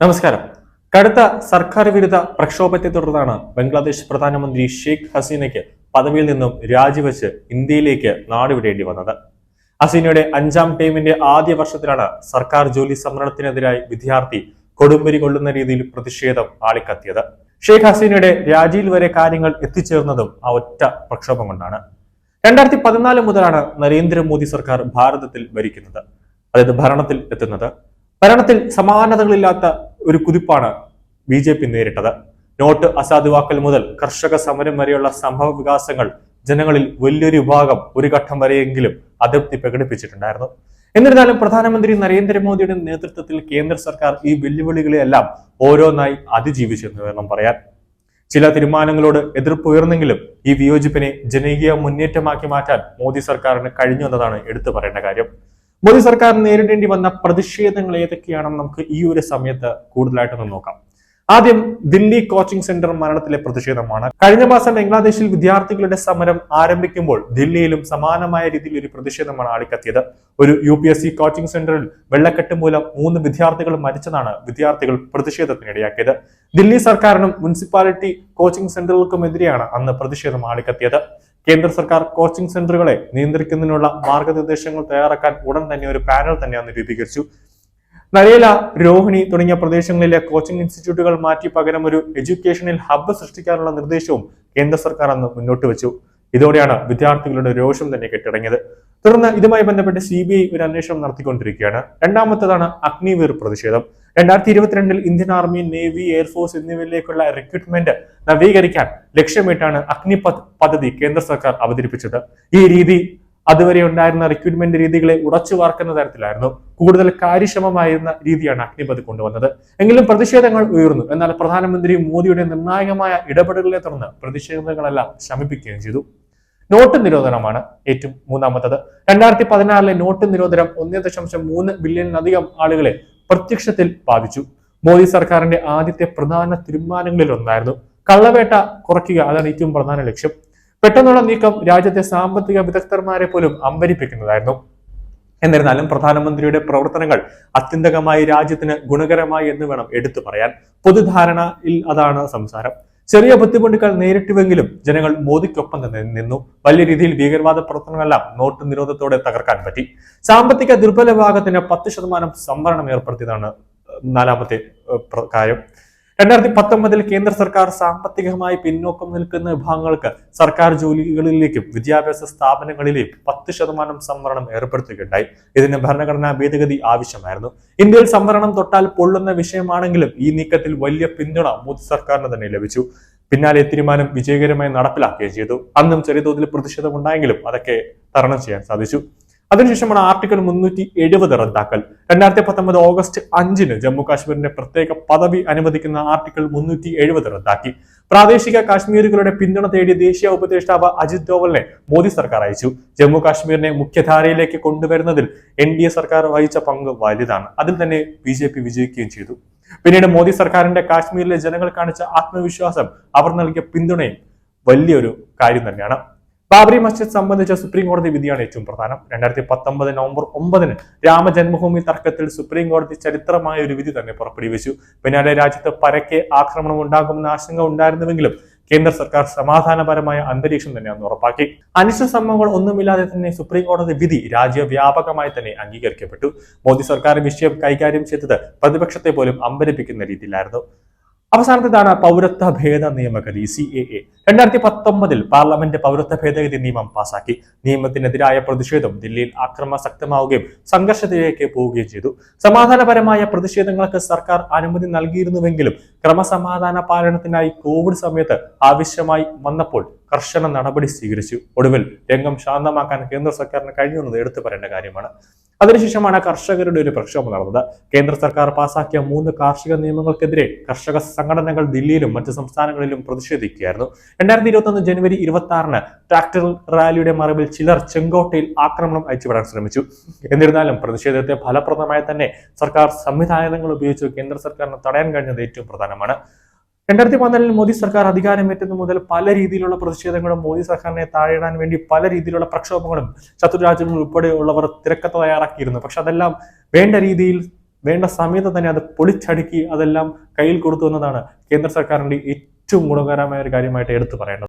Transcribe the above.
നമസ്കാരം. കടുത്ത സർക്കാർ വിരുദ്ധ പ്രക്ഷോഭത്തെ തുടർന്നാണ് ബംഗ്ലാദേശ് പ്രധാനമന്ത്രി ഷെയ്ഖ് ഹസീനയ്ക്ക് പദവിയിൽ നിന്നും രാജിവെച്ച് ഇന്ത്യയിലേക്ക് നാടുവിടേണ്ടി വന്നത്. ഹസീനയുടെ അഞ്ചാം ടൈമിന്റെ ആദ്യ വർഷത്തിലാണ് സർക്കാർ ജോലി സംവരണത്തിനെതിരായി വിദ്യാർത്ഥി കൊടുമ്പിരി കൊള്ളുന്ന രീതിയിൽ പ്രതിഷേധം ആളിക്കത്തിയത്. ഷെയ്ഖ് ഹസീനയുടെ രാജിയിൽ വരെ കാര്യങ്ങൾ എത്തിച്ചേർന്നതും ആ ഒറ്റ പ്രക്ഷോഭം കൊണ്ടാണ്. രണ്ടായിരത്തി പതിനാല് മുതലാണ് നരേന്ദ്രമോദി സർക്കാർ ഭാരതത്തിൽ ഭരിക്കുന്നത്. അതായത് ഭരണത്തിൽ എത്തുന്നത്. ഭരണത്തിൽ സമാനതകളില്ലാത്ത ഒരു കുതിപ്പാണ് ബി ജെ പി നേരിട്ടത്. നോട്ട് അസാധുവാക്കൽ മുതൽ കർഷക സമരം വരെയുള്ള സംഭവ വികാസങ്ങൾ ജനങ്ങളിൽ വലിയൊരു വിഭാഗം ഒരു ഘട്ടം വരെയെങ്കിലും അതൃപ്തി പ്രകടിപ്പിച്ചിട്ടുണ്ടായിരുന്നു. എന്നിരുന്നാലും പ്രധാനമന്ത്രി നരേന്ദ്രമോദിയുടെ നേതൃത്വത്തിൽ കേന്ദ്ര സർക്കാർ ഈ വെല്ലുവിളികളെയെല്ലാം ഓരോന്നായി അതിജീവിച്ചെന്ന് വേണം പറയാൻ. ചില തീരുമാനങ്ങളോട് എതിർപ്പ് ഉയർന്നെങ്കിലും ഈ വിയോജിപ്പിനെ ജനകീയ മുന്നേറ്റമാക്കി മാറ്റാൻ മോദി സർക്കാരിന് കഴിഞ്ഞു എന്നതാണ് എടുത്തു പറയേണ്ട കാര്യം. മോദി സർക്കാർ നേരിടേണ്ടി വന്ന പ്രതിഷേധങ്ങൾ ഏതൊക്കെയാണെന്ന് നമുക്ക് ഈ ഒരു സമയത്ത് കൂടുതലായിട്ടൊന്ന് നോക്കാം. ആദ്യം ദില്ലി കോച്ചിംഗ് സെന്റർ മരണത്തിലെ പ്രതിഷേധമാണ്. കഴിഞ്ഞ മാസം ബംഗ്ലാദേശിൽ വിദ്യാർത്ഥികളുടെ സമരം ആരംഭിക്കുമ്പോൾ ദില്ലിയിലും സമാനമായ രീതിയിൽ ഒരു പ്രതിഷേധമാണ് ആളിക്കത്തിയത്. ഒരു U P S C coaching സെന്ററിൽ വെള്ളക്കെട്ട് മൂലം മൂന്ന് വിദ്യാർത്ഥികൾ മരിച്ചതാണ് വിദ്യാർത്ഥികൾ പ്രതിഷേധത്തിനിടയാക്കിയത് ദില്ലി സർക്കാരിനും മുനിസിപ്പാലിറ്റി കോച്ചിംഗ് സെന്ററുകൾക്കുമെതിരെയാണ് അന്ന് പ്രതിഷേധം ആളിക്കത്തിയത്. കേന്ദ്ര സർക്കാർ കോച്ചിംഗ് സെന്ററുകളെ നിയന്ത്രിക്കുന്നതിനുള്ള മാർഗനിർദ്ദേശങ്ങൾ തയ്യാറാക്കാൻ ഉടൻ തന്നെ ഒരു പാനൽ തന്നെ അന്ന് രൂപീകരിച്ചു. നരേല രോഹിണി തുടങ്ങിയ പ്രദേശങ്ങളിലെ കോച്ചിംഗ് ഇൻസ്റ്റിറ്റ്യൂട്ടുകൾ മാറ്റി പകരം ഒരു എഡ്യൂക്കേഷണൽ ഹബ്ബ് സൃഷ്ടിക്കാനുള്ള നിർദ്ദേശവും കേന്ദ്ര സർക്കാർ അന്ന് മുന്നോട്ട് വെച്ചു. ഇതോടെയാണ് വിദ്യാർത്ഥികളുടെ രോഷം തന്നെ കെട്ടിടങ്ങിയത്. തുടർന്ന് ഇതുമായി ബന്ധപ്പെട്ട് സി ഒരു അന്വേഷണം നടത്തിക്കൊണ്ടിരിക്കുകയാണ്. രണ്ടാമത്തേതാണ് അഗ്നിവീർ പ്രതിഷേധം. രണ്ടായിരത്തി ഇരുപത്തിരണ്ടിൽ Indian army navy air force എന്നിവയിലേക്കുള്ള recruitment നവീകരിക്കാൻ ലക്ഷ്യമിട്ടാണ് അഗ്നിപഥ് പദ്ധതി കേന്ദ്ര സർക്കാർ അവതരിപ്പിച്ചത്. ഈ രീതി അതുവരെ ഉണ്ടായിരുന്ന റിക്രൂട്ട്മെന്റ് രീതികളെ ഉറച്ചു വാർക്കുന്ന തരത്തിലായിരുന്നു. കൂടുതൽ കാര്യക്ഷമമായിരുന്ന രീതിയാണ് അഗ്നിപഥ് കൊണ്ടുവന്നത്. എങ്കിലും പ്രതിഷേധങ്ങൾ ഉയർന്നു. എന്നാൽ പ്രധാനമന്ത്രി മോദിയുടെ നിർണായകമായ ഇടപെടലുകളെ തുടർന്ന് പ്രതിഷേധങ്ങളെല്ലാം ശമിപ്പിക്കുകയും ചെയ്തു. നോട്ട് നിരോധനമാണ് ഏറ്റവും മൂന്നാമത്തത്. രണ്ടായിരത്തി പതിനാറിലെ നോട്ട് നിരോധനം ഒന്നേ ദശാംശം മൂന്ന് ബില്യണിലധികം ആളുകളെ പ്രത്യക്ഷത്തിൽ ബാധിച്ചു. മോദി സർക്കാരിന്റെ ആദ്യത്തെ പ്രധാന തീരുമാനങ്ങളിൽ ഒന്നായിരുന്നു. കള്ളവേട്ട കുറയ്ക്കുക അതാണ് ഏറ്റവും പ്രധാന ലക്ഷ്യം. പെട്ടെന്നുള്ള നീക്കം രാജ്യത്തെ സാമ്പത്തിക വിദഗ്ധന്മാരെ പോലും അമ്പരിപ്പിക്കുന്നതായിരുന്നു. എന്നിരുന്നാലും പ്രധാനമന്ത്രിയുടെ പ്രവർത്തനങ്ങൾ അത്യന്തകമായി രാജ്യത്തിന് ഗുണകരമായി എന്ന് വേണം എടുത്തു പറയാൻ. പൊതുധാരണയിൽ അതാണ് സംസാരം. ചെറിയ ബുദ്ധിമുട്ടുകൾ നേരിട്ടുവെങ്കിലും ജനങ്ങൾ മോദിക്കൊപ്പം തന്നെ നിന്നു. വലിയ രീതിയിൽ ഭീകരവാദ പ്രവർത്തനങ്ങളെല്ലാം നോട്ട് നിരോധത്തോടെ തകർക്കാൻ പറ്റി. സാമ്പത്തിക ദുർബല വിഭാഗത്തിന് പത്ത് ശതമാനം സംവരണം ഏർപ്പെടുത്തിയതാണ് നാലാമത്തെ കാര്യം. രണ്ടായിരത്തി പത്തൊമ്പതിൽ കേന്ദ്ര സർക്കാർ സാമ്പത്തികമായി പിന്നോക്കം നിൽക്കുന്ന വിഭാഗങ്ങൾക്ക് സർക്കാർ ജോലികളിലേക്കും വിദ്യാഭ്യാസ സ്ഥാപനങ്ങളിലേക്കും പത്ത് ശതമാനം സംവരണം ഏർപ്പെടുത്തുകയുണ്ടായി. ഇതിന് ഭരണഘടനാ ഭേദഗതി ആവശ്യമായിരുന്നു. ഇന്ത്യയിൽ സംവരണം തൊട്ടാൽ പൊള്ളുന്ന വിഷയമാണെങ്കിലും ഈ നീക്കത്തിൽ വലിയ പിന്തുണ മോദി സർക്കാരിന് തന്നെ ലഭിച്ചു. പിന്നാലെ തീരുമാനം വിജയകരമായി നടപ്പിലാക്കുകയും ചെയ്തു. അന്നും ചെറിയ തോതിൽ പ്രതിഷേധമുണ്ടായെങ്കിലും അതൊക്കെ തരണം ചെയ്യാൻ സാധിച്ചു. അതിനുശേഷമാണ് ആർട്ടിക്കിൾ മുന്നൂറ്റി എഴുപത് റദ്ദാക്കൽ. രണ്ടായിരത്തി പത്തൊമ്പത് ഓഗസ്റ്റ് അഞ്ചിന് ജമ്മു കാശ്മീരിന്റെ പ്രത്യേക പദവി അനുവദിക്കുന്ന ആർട്ടിക്കിൾ മുന്നൂറ്റി എഴുപത് റദ്ദാക്കി. പ്രാദേശിക കാശ്മീരികളുടെ പിന്തുണ തേടി ദേശീയ ഉപദേഷ്ടാവ് അജിത് ഡോവലിനെ മോദി സർക്കാർ അയച്ചു. ജമ്മു കാശ്മീരിനെ മുഖ്യധാരയിലേക്ക് കൊണ്ടുവരുന്നതിൽ എൻ ഡി എ സർക്കാർ വഹിച്ച പങ്ക് വലുതാണ്. അതിൽ തന്നെ ബി ജെ പി വിജയിക്കുകയും ചെയ്തു. പിന്നീട് മോദി സർക്കാരിന്റെ കാശ്മീരിലെ ജനങ്ങൾ കാണിച്ച ആത്മവിശ്വാസം അവർ നൽകിയ പിന്തുണയും വലിയൊരു കാര്യം തന്നെയാണ്. ബാബറി മസ്ജിദ് സംബന്ധിച്ച സുപ്രീം കോടതി വിധിയാണ് ഏറ്റവും പ്രധാനം. രണ്ടായിരത്തി പത്തൊമ്പത് നവംബർ ഒമ്പതിന് രാമജന്മഭൂമി തർക്കത്തിൽ സുപ്രീം കോടതി ചരിത്രമായ ഒരു വിധി തന്നെ പുറപ്പെടുവിച്ചു. പിന്നാലെ രാജ്യത്ത് പരക്കെ ആക്രമണം ഉണ്ടാകുമെന്ന ആശങ്ക ഉണ്ടായിരുന്നുവെങ്കിലും കേന്ദ്ര സർക്കാർ സമാധാനപരമായ അന്തരീക്ഷം തന്നെ ഉറപ്പാക്കി. അനിശ്ചിത സംഭവങ്ങൾ ഒന്നുമില്ലാതെ തന്നെ സുപ്രീം കോടതി വിധി രാജ്യവ്യാപകമായി തന്നെ അംഗീകരിക്കപ്പെട്ടു. മോദി സർക്കാർ വിഷയം കൈകാര്യം ചെയ്തത് പ്രതിപക്ഷത്തെ പോലും അമ്പരിപ്പിക്കുന്ന രീതിയിലായിരുന്നു. അവസാനത്തേതാണ് പൗരത്വ ഭേദ നിയമഗതി സി എ എ. രണ്ടായിരത്തി പത്തൊമ്പതിൽ പാർലമെന്റ് പൗരത്വ ഭേദഗതി നിയമം പാസാക്കി. നിയമത്തിനെതിരായ പ്രതിഷേധം ദില്ലിയിൽ ആക്രമണശക്തമാവുകയും സംഘർഷത്തിലേക്ക് പോവുകയും ചെയ്തു. സമാധാനപരമായ പ്രതിഷേധങ്ങൾക്ക് സർക്കാർ അനുമതി നൽകിയിരുന്നുവെങ്കിലും ക്രമസമാധാന പാലനത്തിനായി കോവിഡ് സമയത്ത് ആവശ്യമായി വന്നപ്പോൾ കർശന നടപടി സ്വീകരിച്ചു. ഒടുവിൽ രംഗം ശാന്തമാക്കാൻ കേന്ദ്ര സർക്കാരിന് കഴിഞ്ഞുവെന്നത് എടുത്തു പറയേണ്ട കാര്യമാണ്. അതിനുശേഷമാണ് കർഷകരുടെ ഒരു പ്രക്ഷോഭം നടന്നത്. കേന്ദ്ര സർക്കാർ പാസാക്കിയ മൂന്ന് കാർഷിക നിയമങ്ങൾക്കെതിരെ കർഷക സംഘടനകൾ ദില്ലിയിലും മറ്റ് സംസ്ഥാനങ്ങളിലും പ്രതിഷേധിക്കുകയായിരുന്നു. രണ്ടായിരത്തി ഇരുപത്തി ഒന്ന് ജനുവരി ഇരുപത്തി ആറിന് ട്രാക്ടർ റാലിയുടെ മറവിൽ ചിലർ ചെങ്കോട്ടയിൽ ആക്രമണം അയച്ചുവിടാൻ ശ്രമിച്ചു. എന്നിരുന്നാലും പ്രതിഷേധത്തെ ഫലപ്രദമായി തന്നെ സർക്കാർ സംവിധാനങ്ങൾ ഉപയോഗിച്ച് കേന്ദ്ര സർക്കാരിന് തടയാൻ കഴിഞ്ഞത് ഏറ്റവും പ്രധാനമാണ്. രണ്ടായിരത്തി പതിനാലിൽ മോദി സർക്കാർ അധികാരമേറ്റുന്ന മുതൽ പല രീതിയിലുള്ള പ്രതിഷേധങ്ങളും മോദി സർക്കാരിനെ താഴെയിടാൻ വേണ്ടി പല രീതിയിലുള്ള പ്രക്ഷോഭങ്ങളും ശത്രു രാജ്യങ്ങൾ ഉൾപ്പെടെയുള്ളവർ തിരക്കത്ത് തയ്യാറാക്കിയിരുന്നു. പക്ഷെ അതെല്ലാം വേണ്ട രീതിയിൽ വേണ്ട സമയത്ത് തന്നെ അത് പൊളിച്ചടുക്കി അതെല്ലാം കയ്യിൽ കൊടുത്തു എന്നതാണ് കേന്ദ്ര സർക്കാരിന്റെ ഏറ്റവും ഗുണകരമായ ഒരു കാര്യമായിട്ട് എടുത്തു പറയേണ്ടത്